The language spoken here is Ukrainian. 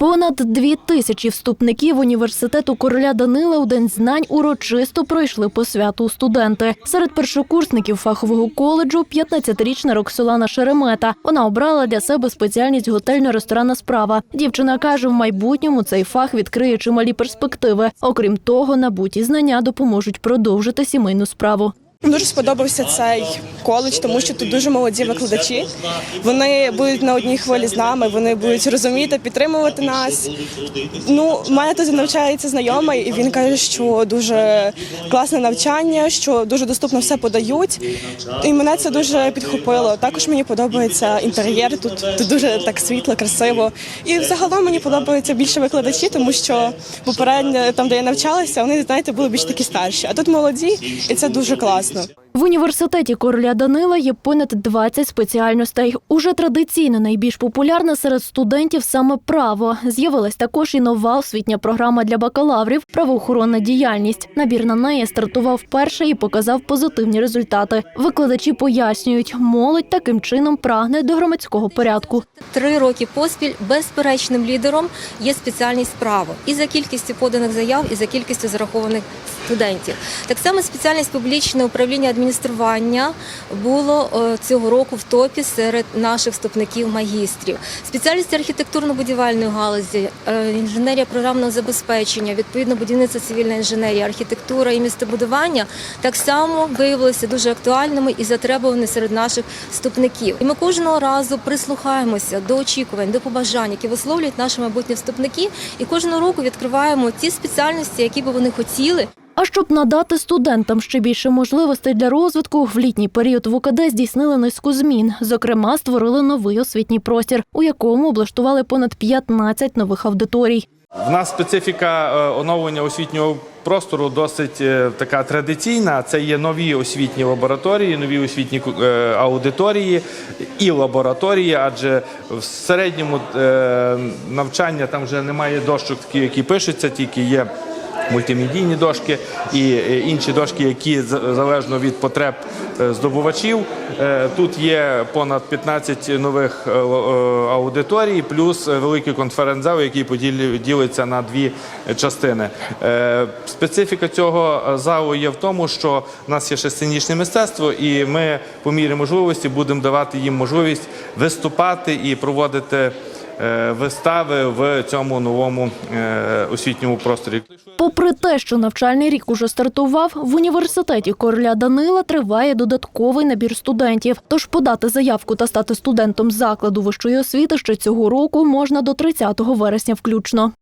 Понад дві тисячі вступників університету короля Данила у день знань урочисто пройшли по святу студенти. Серед першокурсників фахового коледжу 15-річна Роксолана Шеремета. Вона обрала для себе спеціальність готельно-ресторанна справа. Дівчина каже, в майбутньому цей фах відкриє чималі перспективи. Окрім того, набуті знання допоможуть продовжити сімейну справу. Дуже сподобався цей коледж, тому що тут дуже молоді викладачі. Вони будуть на одній хвилі з нами, вони будуть розуміти, підтримувати нас. Ну, у мене тут навчається знайомий, і він каже, що дуже класне навчання, що дуже доступно все подають. І мене це дуже підхопило. Також мені подобається інтер'єр. Тут, тут дуже так світло, красиво. І взагалом мені подобаються більше викладачі, тому що попередньо там, де я навчалася, вони знаєте, були більш такі старші. А тут молоді, і це дуже класно дійсно в університеті короля Данила є понад 20 спеціальностей. Уже традиційно найбільш популярна серед студентів саме право. З'явилась також і нова освітня програма для бакалаврів правоохоронна діяльність. Набір на неї стартував вперше і показав позитивні результати. Викладачі пояснюють, молодь таким чином прагне до громадського порядку. Три роки поспіль безперечним лідером є спеціальність право і за кількістю поданих заяв, і за кількістю зарахованих студентів. Так само спеціальність публічне управління адміністрування було е, цього року в топі серед наших вступників магістрів. Спеціальність архітектурно-будівельної галузі, е, інженерія програмного забезпечення, відповідно будівництво цивільна інженерія, архітектура і містобудування так само виявилися дуже актуальними і затребуваними серед наших вступників. І ми кожного разу прислухаємося до очікувань, до побажань, які висловлюють наші майбутні вступники, і кожного року відкриваємо ті спеціальності, які би вони хотіли, А щоб надати студентам ще більше можливостей для розвитку, в літній період в УКД здійснили низку змін. Зокрема, створили новий освітній простір, у якому облаштували понад 15 нових аудиторій. В нас специфіка е, оновлення освітнього простору досить е, така традиційна. Це є нові освітні лабораторії, нові освітні е, аудиторії і лабораторії, адже в середньому навчання там вже немає дощок, які пишуться, тільки є. Мультимедійні дошки і е, інші дошки, які залежно від потреб е, здобувачів. Е, Тут є понад 15 нових аудиторій, плюс великий конференц-зал, який ділиться на дві частини. Специфіка цього залу є в тому, що в нас є ще сценічне мистецтво, і ми по мірі можливості будемо давати їм можливість виступати і проводити вистави в цьому новому е, освітньому просторі. Попри те, що навчальний рік уже стартував, в університеті короля Данила триває додатковий набір студентів. Тож подати заявку та стати студентом закладу вищої освіти ще цього року можна до 30 вересня включно.